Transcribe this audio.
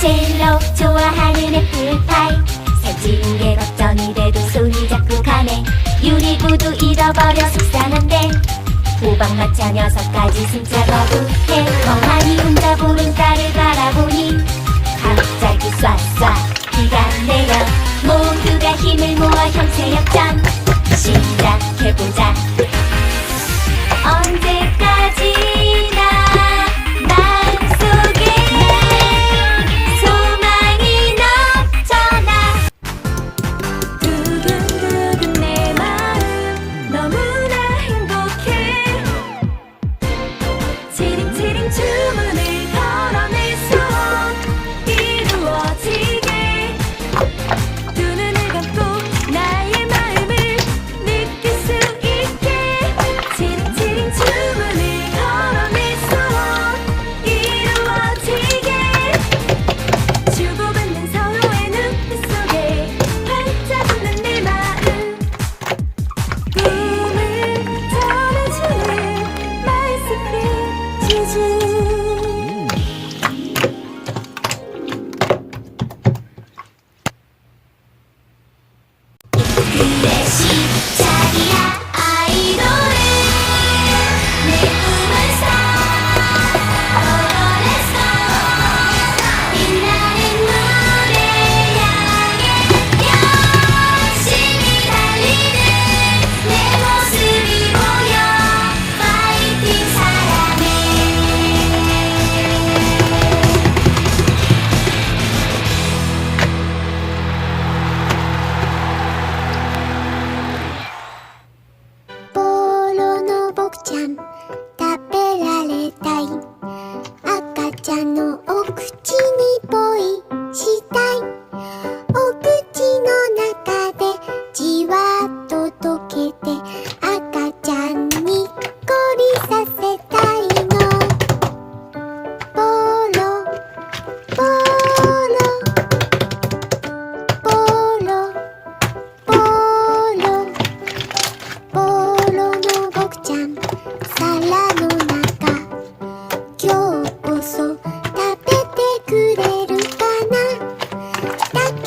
젤로 좋아하는 애플파이. 살찌는 게 걱정이 돼도 손이 자꾸 가네. 유리구두 잃어버려 속상한데. 호박마차 녀석까지 진짜 거북해. 멍하니 혼자 보는 딸을 바라보니 갑자기 쏴쏴 비가 내려. 모두가 힘을 모아 형체역전. 시작해보자. the best. 僕ちゃん。食べられたい。赤ちゃんの哒哒。